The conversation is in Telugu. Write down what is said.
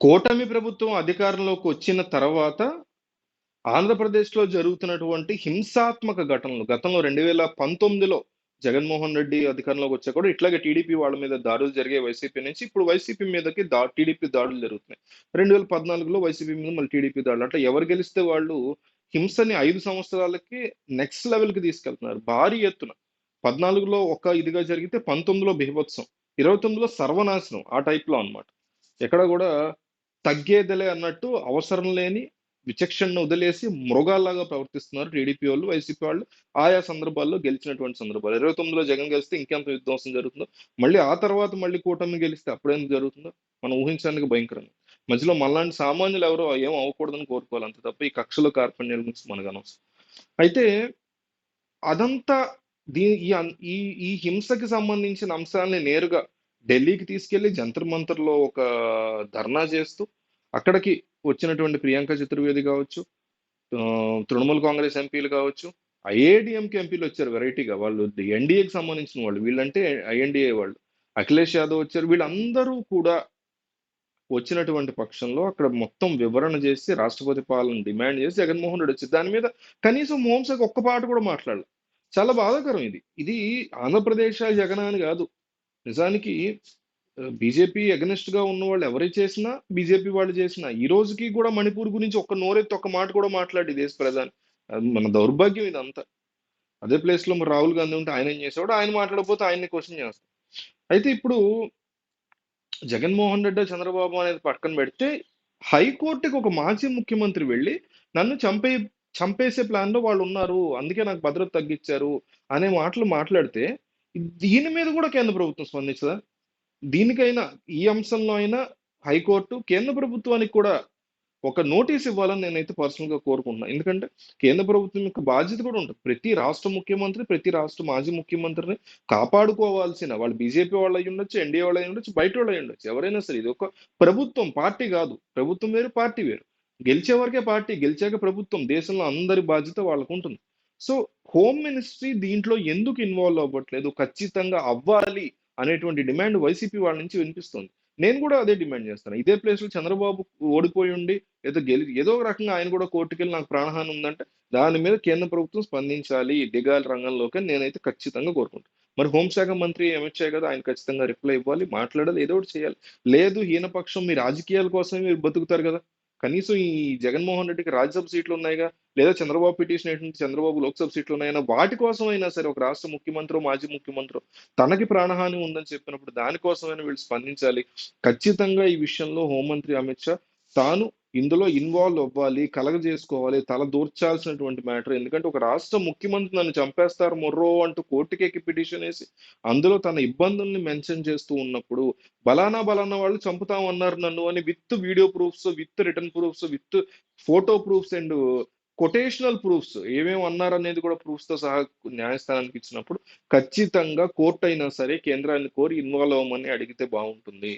కూటమి ప్రభుత్వం అధికారంలోకి వచ్చిన తర్వాత ఆంధ్రప్రదేశ్లో జరుగుతున్నటువంటి హింసాత్మక ఘటనలు గతంలో రెండు వేల పంతొమ్మిదిలో జగన్మోహన్ రెడ్డి అధికారంలోకి వచ్చా కూడా ఇట్లాగే టీడీపీ వాళ్ళ మీద దాడులు జరిగే వైసీపీ నుంచి. ఇప్పుడు వైసీపీ మీదకి దా టీడీపీ దాడులు జరుగుతున్నాయి. రెండు వేల పద్నాలుగులో వైసీపీ మీద మళ్ళీ టీడీపీ దాడులు. అట్లా ఎవరు గెలిస్తే వాళ్ళు హింసని ఐదు సంవత్సరాలకి నెక్స్ట్ లెవెల్కి తీసుకెళ్తున్నారు. భారీ ఎత్తున. పద్నాలుగులో ఒక ఇదిగా జరిగితే పంతొమ్మిదిలో బీభత్సం. ఇరవై తొమ్మిదిలో సర్వనాశనం ఆ టైప్లో అనమాట అన్నమాట. ఎక్కడ కూడా తగ్గేదలే అన్నట్టు అవసరం లేని విచక్షణను వదిలేసి మృగాల్లాగా ప్రవర్తిస్తున్నారు టీడీపీ వాళ్ళు వైసీపీ వాళ్ళు. ఆయా సందర్భాల్లో గెలిచినటువంటి సందర్భాలు. ఇరవై తొమ్మిదిలో జగన్ గెలిస్తే ఇంకెంత విధ్వంసం జరుగుతుందో. మళ్ళీ ఆ తర్వాత మళ్ళీ కూటమి గెలిస్తే అప్పుడేం జరుగుతుందో మనం ఊహించడానికి భయంకరంగా. మధ్యలో మళ్ళాంటి సామాన్యులు ఎవరో ఏం అవ్వకూడదని కోరుకోవాలి. అంతే తప్ప ఈ కక్షలో కార్పణ్యాల గురించి మనకు అనవసరం. అయితే అదంతా దీ ఈ ఈ ఈ హింసకి సంబంధించిన అంశాలని నేరుగా ఢిల్లీకి తీసుకెళ్ళి జంతర్ మంతర్లో ఒక ధర్నా చేస్తూ అక్కడికి వచ్చినటువంటి ప్రియాంక చతుర్వేది కావచ్చు తృణమూల్ కాంగ్రెస్ ఎంపీలు కావచ్చు ఐఏడిఎంకి ఎంపీలు వచ్చారు వెరైటీగా. వాళ్ళు ఎన్డీఏకి సంబంధించిన వాళ్ళు. వీళ్ళంటే ఐఎన్డీఏ వాళ్ళు. అఖిలేష్ యాదవ్ వచ్చారు. వీళ్ళందరూ కూడా వచ్చినటువంటి పక్షంలో అక్కడ మొత్తం వివరణ చేసి రాష్ట్రపతి పాలన డిమాండ్ చేసి జగన్మోహన్ రెడ్డి వచ్చి దాని మీద కనీసం హోంశాఖ ఒక్క పాట కూడా మాట్లాడలేదు చాలా బాధాకరం ఇది. ఇది ఆంధ్రప్రదేశ్ జగన్ అని కాదు. నిజానికి బీజేపీ అగనిస్ట్గా ఉన్న వాళ్ళు ఎవరు చేసినా బీజేపీ వాళ్ళు చేసినా ఈ రోజుకి కూడా మణిపూర్ గురించి ఒక్క నోరెత్తి ఒక్క మాట కూడా మాట్లాడి దేశ ప్రధాని. మన దౌర్భాగ్యం ఇదంతా. అదే ప్లేస్లో మరి రాహుల్ గాంధీ ఉంటే ఆయన ఏం చేసేవాడు? ఆయన మాట్లాడకపోతే ఆయన్ని క్వశ్చన్ చేస్తాం అయితే ఇప్పుడు జగన్మోహన్ రెడ్డి చంద్రబాబు అనేది పక్కన పెడితే హైకోర్టుకి ఒక మాజీ ముఖ్యమంత్రి వెళ్ళి నన్ను చంపే చంపేసే ప్లాన్లో వాళ్ళు ఉన్నారు అందుకే నాకు భద్రత తగ్గించారు అనే మాటలు మాట్లాడితే దీని మీద కూడా కేంద్ర ప్రభుత్వం స్పందించదా? దీనికైనా ఈ అంశంలో అయినా హైకోర్టు కేంద్ర ప్రభుత్వానికి కూడా ఒక నోటీస్ ఇవ్వాలని నేనైతే పర్సనల్గా ఎందుకంటే కేంద్ర ప్రభుత్వం యొక్క బాధ్యత కూడా ఉంటుంది. ప్రతి రాష్ట్ర ముఖ్యమంత్రి ప్రతి రాష్ట్ర మాజీ ముఖ్యమంత్రిని కాపాడుకోవాల్సిన వాళ్ళు బీజేపీ వాళ్ళు అయి ఉండొచ్చు ఎన్డీఏ వాళ్ళు అయి ఉండొచ్చు బయట వాళ్ళు అయి ఉండొచ్చు. ఎవరైనా సరే ఇది ఒక ప్రభుత్వం పార్టీ కాదు. ప్రభుత్వం వేరు పార్టీ వేరు. గెలిచే వరకే పార్టీ గెలిచాక ప్రభుత్వం. దేశంలో అందరి బాధ్యత వాళ్ళకు ఉంటుంది సో హోమ్ మినిస్ట్రీ దీంట్లో ఎందుకు ఇన్వాల్వ్ అవ్వట్లేదు? ఖచ్చితంగా అవ్వాలి అనేటువంటి డిమాండ్ వైసీపీ వాళ్ళ నుంచి వినిపిస్తుంది. నేను కూడా అదే డిమాండ్ చేస్తాను. ఇదే ప్లేస్లో చంద్రబాబు ఓడిపోయి ఉండి ఏదో గెలి ఏదో ఒక రకంగా ఆయన కూడా కోర్టుకెళ్ళి నాకు ప్రాణహాని ఉందంటే దాని మీద కేంద్ర ప్రభుత్వం స్పందించాలి దిగాలి రంగంలోకి నేనైతే ఖచ్చితంగా కోరుకుంటాను మరి హోంశాఖ మంత్రి అమిత్ షా కదా? ఆయన ఖచ్చితంగా రిప్లై ఇవ్వాలి మాట్లాడాలి ఏదో ఒకటి చేయాలి. లేదు హీనపక్షం మీ రాజకీయాల కోసమే మీరు బతుకుతారు కదా? కనీసం ఈ జగన్మోహన్ రెడ్డికి రాజ్యసభ సీట్లు ఉన్నాయిగా లేదా చంద్రబాబు పిటిషన్ ఏంటంటే చంద్రబాబు లోక్సభ సీట్లు ఉన్నాయన్నా వాటి కోసం అయినా సరే ఒక రాష్ట్ర ముఖ్యమంత్రి మాజీ ముఖ్యమంత్రి తనకి ప్రాణహాని ఉందని చెప్పినప్పుడు దానికోసమైనా వీళ్ళు స్పందించాలి. ఖచ్చితంగా ఈ విషయంలో హోంమంత్రి అమిత్ షా తాను ఇందులో ఇన్వాల్వ్ అవ్వాలి కలగజేసుకోవాలి తల దూర్చాల్సినటువంటి మ్యాటర్ ఎందుకంటే ఒక రాష్ట్ర ముఖ్యమంత్రి నన్ను చంపేస్తారు మొర్రో అంటూ కోర్టుకెక్కి పిటిషన్ వేసి అందులో తన ఇబ్బందుల్ని మెన్షన్ చేస్తూ ఉన్నప్పుడు బలానా బలానా వాళ్ళు చంపుతామన్నారు నన్ను అని with video proofs with return proofs with photo proofs and quotational proofs ఏమేమి అన్నారు అనేది కూడా ప్రూఫ్స్తో సహా న్యాయస్థానానికి ఇచ్చినప్పుడు ఖచ్చితంగా కోర్టు అయినా సరే కేంద్రాన్ని కోరి ఇన్వాల్వ్ అవ్వమని అడిగితే బాగుంటుంది.